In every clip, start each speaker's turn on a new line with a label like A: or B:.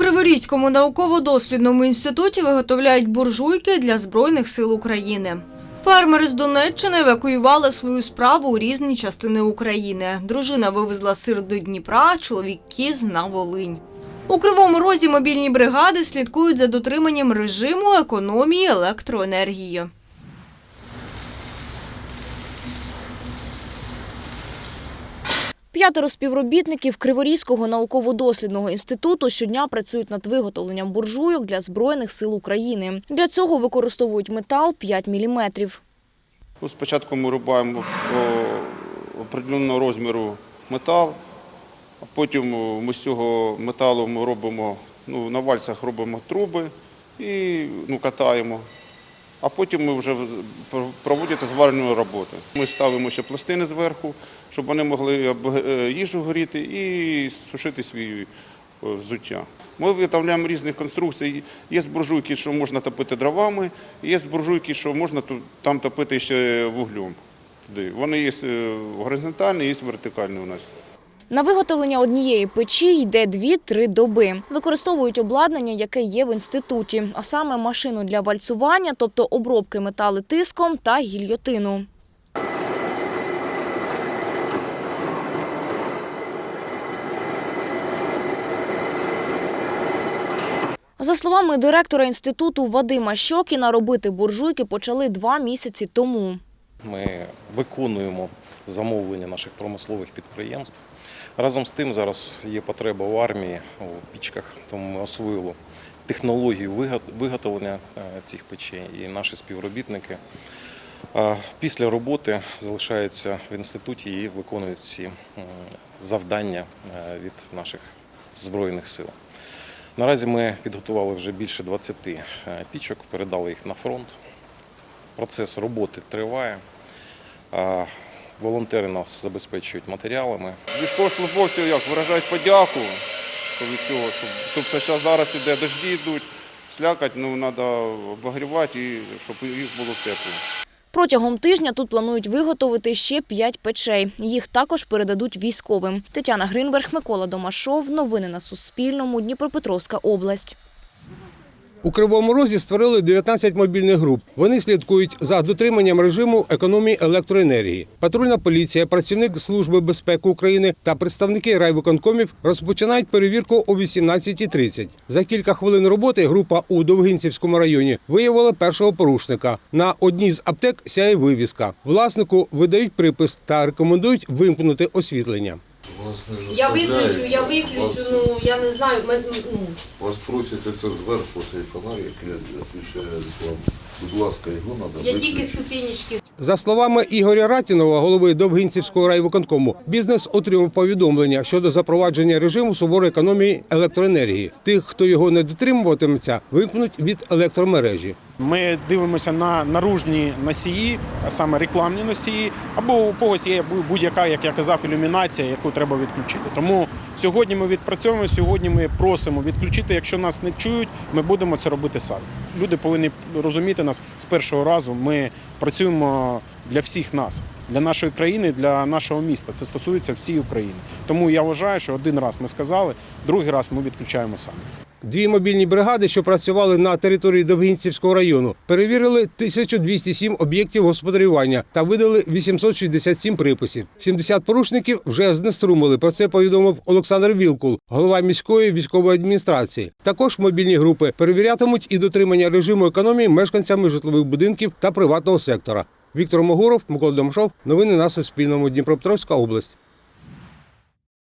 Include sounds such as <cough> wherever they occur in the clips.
A: Криворізькому науково-дослідному інституті виготовляють буржуйки для Збройних сил України. Фермери з Донеччини евакуювали свою справу у різні частини України. Дружина вивезла сир до Дніпра, чоловік кіз на Волинь. У Кривому Розі мобільні бригади слідкують за дотриманням режиму економії електроенергії.
B: П'ятеро співробітників Криворізького науково-дослідного інституту щодня працюють над виготовленням буржуйок для Збройних сил України. Для цього використовують метал 5 мм.
C: Ну, спочатку ми рубаємо определеного розміру метал, а потім ми з цього металу ми робимо, ну, на вальцях робимо труби і ну, катаємо. А потім ми вже проводяться зварені роботи. Ми ставимо ще пластини зверху, щоб вони могли е, їжу горіти і сушити свій е, взуття. Ми виготовляємо різних конструкцій. Є буржуйки, що можна топити дровами, є буржуйки, що можна там топити ще вуглем. Вони є е, горизонтальні, є вертикальні у нас.
B: На виготовлення однієї печі йде 2-3 доби. Використовують обладнання, яке є в інституті, а саме машину для вальцування, тобто обробки метали тиском та гільйотину. За словами директора інституту Вадима Щокіна, робити буржуйки почали два місяці тому.
D: Ми виконуємо замовлення наших промислових підприємств. Разом з тим зараз є потреба в армії у пічках, тому ми освоїли технологію виготовлення е, цих печей. І наші співробітники після роботи залишаються в інституті і виконують ці завдання е, від наших збройних сил. Наразі ми підготували вже більше 20 е, пічок, передали їх на фронт. Процес роботи триває. Волонтери нас забезпечують матеріалами.
C: Військовослужбовці як виражають подяку, що від цього, що тобто зараз зараз іде дожді йдуть, слякать, ну треба обогрівати, і щоб їх було тепло.
B: Протягом тижня тут планують виготовити ще 5 печей. Їх також передадуть військовим. Тетяна Гринберг, Микола Домашов. Новини на Суспільному. Дніпропетровська область.
E: У Кривому Розі створили 19 мобільних груп. Вони слідкують за дотриманням режиму економії електроенергії. Патрульна поліція, працівник Служби безпеки України та представники райвиконкомів розпочинають перевірку о 18.30. За кілька хвилин роботи група у Довгинцівському районі виявила першого порушника. На одній з аптек сяє вивіска. Власнику видають припис та рекомендують вимкнути освітлення.
F: Вас не
G: Я
F: заставляють.
G: виключу, я виключу,
F: Вас,
G: ну я не знаю, мен- ну,
F: вас просять це зверху, цей фонарь, який освіщає рекламу. Будь ласка, його треба
G: я тільки ступенечки
E: За словами Ігоря Ратінова, голови Довгинцівського райвиконкому, бізнес отримав повідомлення щодо запровадження режиму суворої економії електроенергії. Тих, хто його не дотримуватиметься, вимкнуть від електромережі.
H: Ми дивимося на наружні носії, а саме рекламні носії, або у когось є будь-яка, як я казав, ілюмінація, яку треба відключити. Тому сьогодні ми відпрацьовуємо, сьогодні ми просимо відключити. Якщо нас не чують, ми будемо це робити самі. Люди повинні розуміти нас з першого разу. Ми працюємо для всіх нас, для нашої країни, для нашого міста. Це стосується всієї України. Тому я вважаю, що один раз ми сказали, другий раз ми відключаємо самі.
E: Дві мобільні бригади, що працювали на території Довгинцівського району, перевірили 1207 об'єктів господарювання та видали 867 приписів. 70 порушників вже знеструмили. Про це повідомив Олександр Вілкул, голова міської військової адміністрації. Також мобільні групи перевірятимуть і дотримання режиму економії мешканцями житлових будинків та приватного сектора. Віктор Могуров, Микола Домашов. Новини на Суспільному. Дніпропетровська область.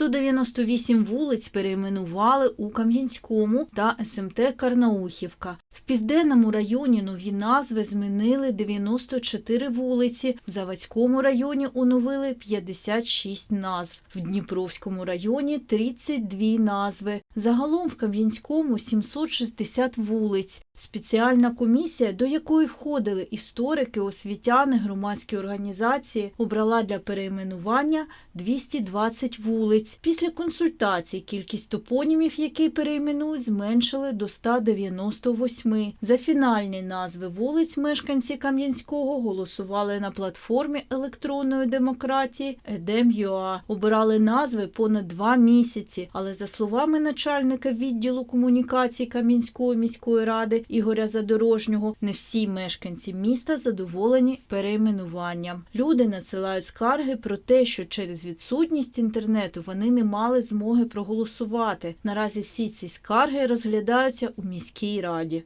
A: 198 вулиць перейменували у Кам'янському та СМТ Карнаухівка. В південному районі нові назви змінили 94 вулиці, в Заводському районі оновили 56 назв, в Дніпровському районі 32 назви. Загалом в Кам'янському 760 вулиць. Спеціальна комісія, до якої входили історики, освітяни, громадські організації, обрала для перейменування 220 вулиць. Після консультацій кількість топонімів, які перейменують, зменшили до 198. Восьми. За фінальні назви вулиць мешканці Кам'янського голосували на платформі електронної демократії Едем.ЮА. Обирали назви понад два місяці, але за словами начальника відділу комунікацій Кам'янської міської ради Ігоря Задорожнього, не всі мешканці міста задоволені перейменуванням. Люди надсилають скарги про те, що через відсутність інтернету вони не мали змоги проголосувати. Наразі всі ці скарги розглядаються у міській раді.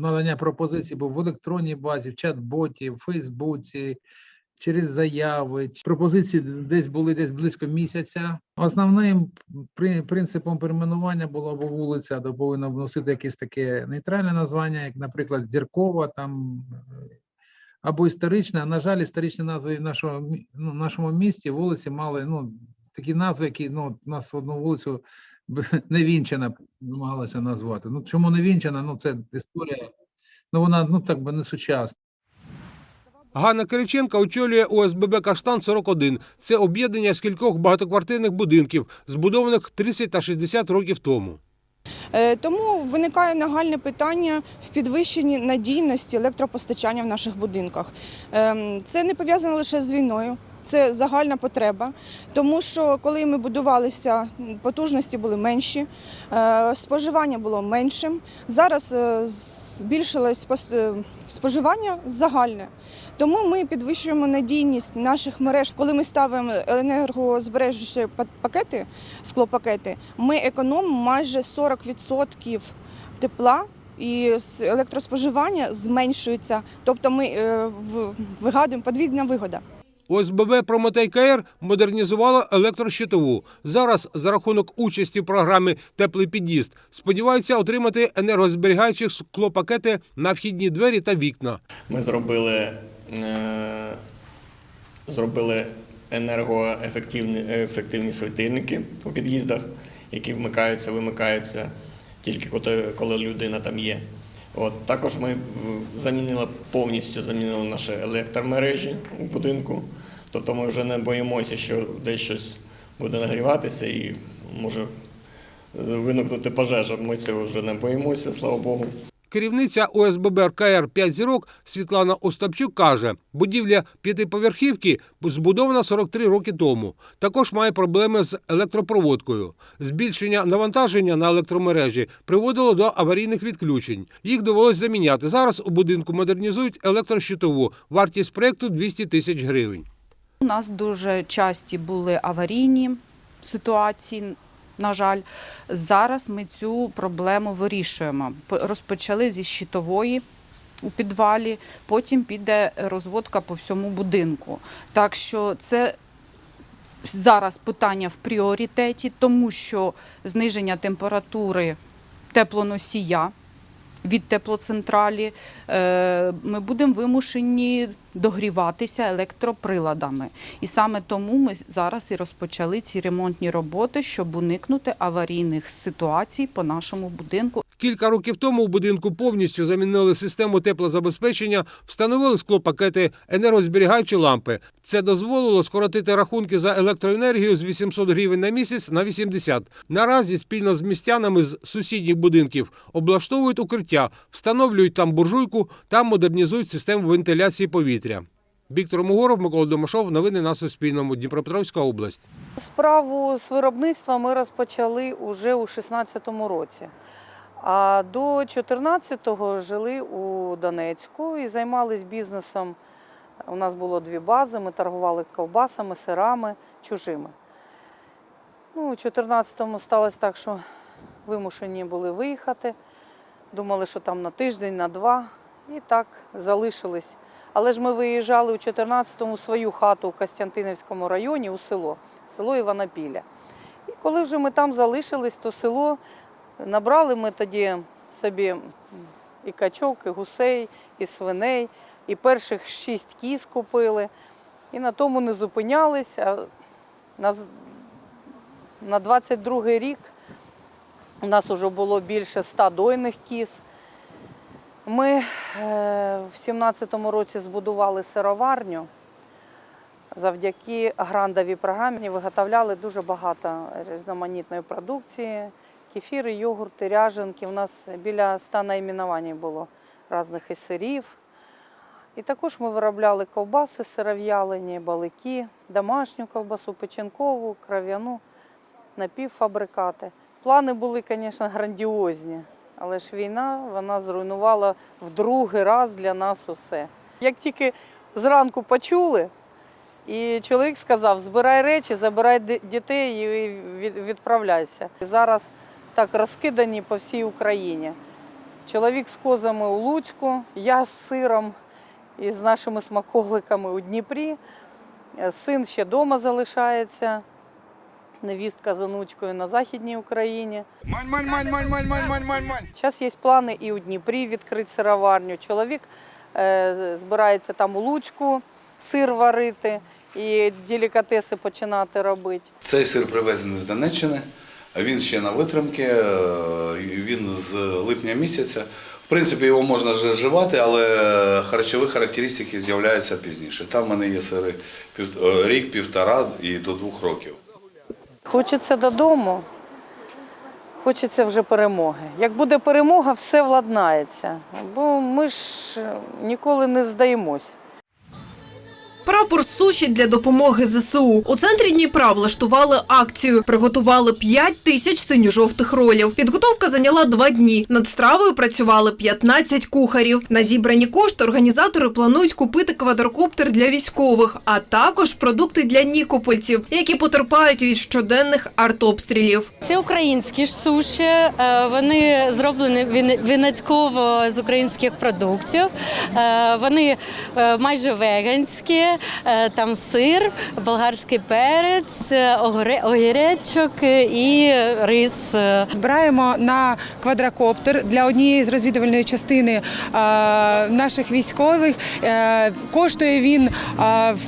I: Надання пропозицій був в електронній базі, в чат-боті, в Фейсбуці, через заяви. Пропозиції десь були десь близько місяця. Основним принципом перейменування було або вулиця, то повинна вносити якесь таке нейтральне названня, як, наприклад, Зіркова там. Або історичне. На жаль, історичні назви в нашому, ну, нашому місті вулиці мали ну, такі назви, які ну, нас одну вулицю <laughs> Невінчана намагалися назвати. Ну чому Невінчана? Ну це історія. Ну вона ну так би не сучасна.
E: Ганна Кириченка очолює ОСББ Каштан 41. Це об'єднання з кількох багатоквартирних будинків, збудованих 30 та 60 років тому.
J: Е, Тому виникає нагальне питання в підвищенні надійності електропостачання в наших будинках. Ем, Це не пов'язано лише з війною. Це загальна потреба, тому що коли ми будувалися, потужності були менші, е, споживання було меншим. Зараз е, збільшилось е, споживання загальне. Тому ми підвищуємо надійність наших мереж. Коли ми ставимо енергозбережучі па- пакети, склопакети, ми економимо майже 40% тепла. І електроспоживання зменшується, тобто ми в- вигадуємо подвійна вигода.
E: ОСББ Прометей КР модернізувало електрощитову. Зараз за рахунок участі в програмі Теплий під'їзд сподіваються отримати енергозберігаючі склопакети на вхідні двері та вікна.
K: Ми зробили, е, зробили енергоефективні ефективні світильники у під'їздах, які вмикаються, вимикаються тільки коли людина там є. От, також ми замінили повністю замінили наші електромережі у будинку. Тобто ми вже не боїмося, що десь щось буде нагріватися і може виникнути пожежа. Ми цього вже не боїмося, слава Богу.
E: Керівниця ОСББ РКР 5 зірок Світлана Остапчук каже, будівля п'ятиповерхівки збудована 43 роки тому. Також має проблеми з електропроводкою. Збільшення навантаження на електромережі приводило до аварійних відключень. Їх довелось заміняти. Зараз у будинку модернізують електрощитову. Вартість проєкту 200 тисяч гривень.
J: У нас дуже часті були аварійні ситуації. На жаль, зараз ми цю проблему вирішуємо. Розпочали зі щитової у підвалі, потім піде розводка по всьому будинку. Так що це зараз питання в пріоритеті, тому що зниження температури теплоносія від теплоцентралі е, ми будемо вимушені догріватися електроприладами. І саме тому ми зараз і розпочали ці ремонтні роботи, щоб уникнути аварійних ситуацій по нашому будинку.
E: Кілька років тому у будинку повністю замінили систему теплозабезпечення, встановили склопакети, енергозберігаючі лампи. Це дозволило скоротити рахунки за електроенергію з 800 гривень на місяць на 80. Наразі спільно з містянами з сусідніх будинків облаштовують укриття, встановлюють там буржуйку та модернізують систему вентиляції повітря. Віктор Могоров, Микола Домашов. Новини на Суспільному. Дніпропетровська область.
L: Справу з виробництва ми розпочали уже у 2016 році. А до 14-го жили у Донецьку і займалися бізнесом. У нас було дві бази, ми торгували ковбасами, сирами, чужими. Ну, у 14-му сталося так, що вимушені були виїхати. Думали, що там на тиждень, на два. І так залишились. Але ж ми виїжджали у 14-му в свою хату у Костянтинівському районі, у село, село Іванопіля. І коли вже ми там залишились, то село набрали ми тоді собі і качок, і гусей, і свиней, і перших шість кіз купили. І на тому не зупинялись. А на, на 22-й рік у нас вже було більше ста дойних кіз. Ми е, в 17-му році збудували сироварню. Завдяки грандовій програмі виготовляли дуже багато різноманітної продукції, Кефіри, йогурти, ряженки. У нас біля ста найменувань було різних і сирів. І також ми виробляли ковбаси сиров'ялені, балики, домашню ковбасу, печінкову, кров'яну, напівфабрикати. Плани були, звісно, грандіозні, але ж війна вона зруйнувала в другий раз для нас усе. Як тільки зранку почули, і чоловік сказав: збирай речі, забирай дітей і відправляйся. І зараз так розкидані по всій Україні. Чоловік з козами у Луцьку, я з сиром і з нашими смаколиками у Дніпрі. Е, Син ще вдома залишається, невістка з онучкою на Західній Україні. Зараз є плани і у Дніпрі відкрити сироварню. Чоловік е, збирається там у Луцьку сир варити і делікатеси починати робити.
M: Цей сир привезений з Донеччини. Він ще на витримки. е, Він з липня місяця. В принципі, його можна вже вживати, але харчові характеристики з'являються пізніше. Там в мене є сири е, рік, півтора і до двох років.
L: Хочеться додому, хочеться вже перемоги. Як буде перемога, все владнається. Бо ми ж е, ніколи не здаємось.
N: Прапор суші для допомоги ЗСУ. У центрі Дніпра влаштували акцію. Приготували 5 тисяч синьо-жовтих ролів. Підготовка зайняла два дні. Над стравою працювали 15 кухарів. На зібрані кошти організатори планують купити квадрокоптер для військових, а також продукти для нікопольців, які потерпають від щоденних артобстрілів.
O: Це українські ж суші. е, Вони зроблені винятково з українських продуктів. Е, Вони е, майже веганські. Е, Там сир, болгарський перець, е, огіречок і рис.
J: Збираємо на квадрокоптер для однієї з розвідувальної частини е, наших військових. Е, коштує він е,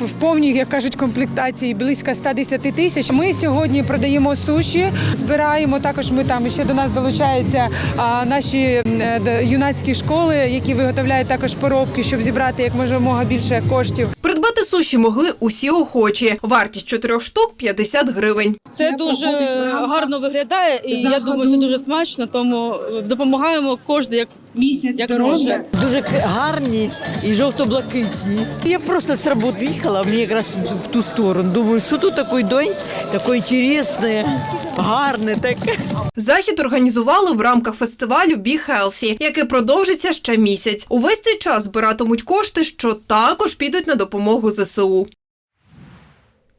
J: в, повній, як кажуть, комплектації близько 110 тисяч. Ми сьогодні продаємо суші, збираємо також. Ми там ще до нас долучаються е, наші е, юнацькі школи, які виготовляють також поробки, щоб зібрати як можна більше коштів.
N: Придбати суші могли усі охочі. Вартість чотирьох штук 50 гривень.
O: Це дуже гарно виглядає, і я думаю, це дуже смачно, тому допомагаємо кожен як
P: Місяць
O: може.
P: Дуже гарні і жовто-блакитні. Я просто з роботи їхала, мені якраз в ту сторону. Думаю, що тут такий день, таке інтересне, гарне таке.
N: Захід організували в рамках фестивалю Бі Хелсі, який продовжиться ще місяць. Увесь цей час збиратимуть кошти, що також підуть на допомогу ЗСУ.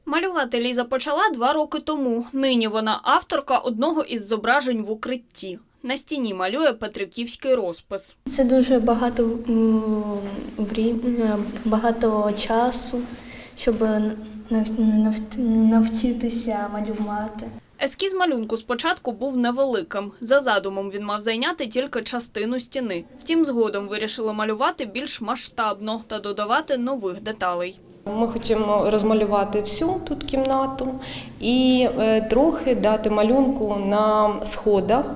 Q: Малювати Ліза почала два роки тому. Нині вона авторка одного із зображень в укритті. На стіні малює петриківський розпис.
R: Це дуже багато е, багато часу, щоб нав- нав- навчитися малювати.
Q: Ескіз малюнку спочатку був невеликим. За задумом він мав зайняти тільки частину стіни. Втім, згодом вирішили малювати більш масштабно та додавати нових деталей.
S: Ми хочемо розмалювати всю тут кімнату і е, трохи дати малюнку на сходах.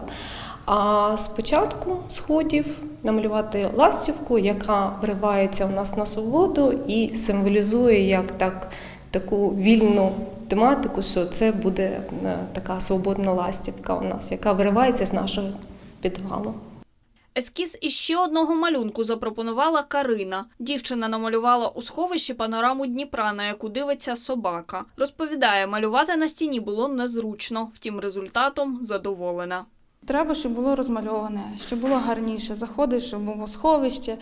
S: А спочатку сходів намалювати ластівку, яка виривається у нас на свободу і символізує як так, таку вільну тематику, що це буде е, така свободна ластівка у нас, яка виривається з нашого підвалу.
Q: Ескіз із ще одного малюнку запропонувала Карина. Дівчина намалювала у сховищі панораму Дніпра, на яку дивиться собака. Розповідає, малювати на стіні було незручно, втім результатом задоволена.
T: Треба, щоб було розмальоване, щоб було гарніше. Заходиш, щоб було сховище,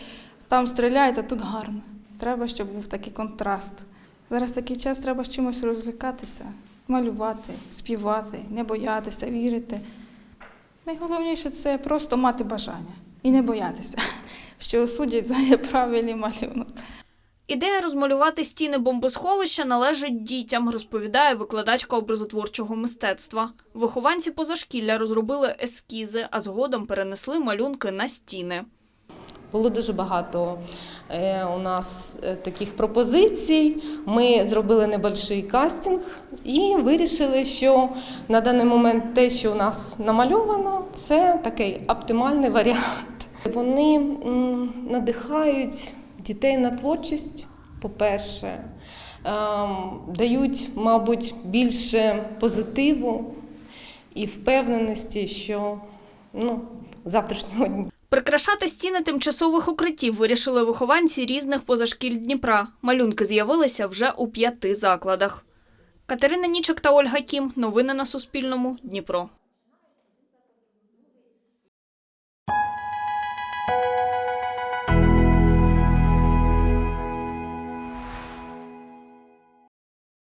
T: там стріляють, а тут гарно. Треба, щоб був такий контраст. Зараз такий час треба з чимось розвлікатися, малювати, співати, не боятися, вірити. Найголовніше це просто мати бажання і не боятися, <laughs> що осудять за неправильний малюнок.
Q: Ідея розмалювати стіни бомбосховища належить дітям, розповідає викладачка образотворчого мистецтва. Вихованці позашкілля розробили ескізи, а згодом перенесли малюнки на стіни.
S: Було дуже багато е, у нас е, таких пропозицій. Ми зробили небольший кастинг і вирішили, що на даний момент те, що у нас намальовано, це такий оптимальний варіант. Вони надихають дітей на творчість, по-перше, ем, дають, мабуть, більше позитиву і впевненості, що ну, завтрашнього дня.
Q: Прикрашати стіни тимчасових укриттів вирішили вихованці різних позашкіль Дніпра. Малюнки з'явилися вже у п'яти закладах. Катерина Нічок та Ольга Кім. Новини на Суспільному. Дніпро.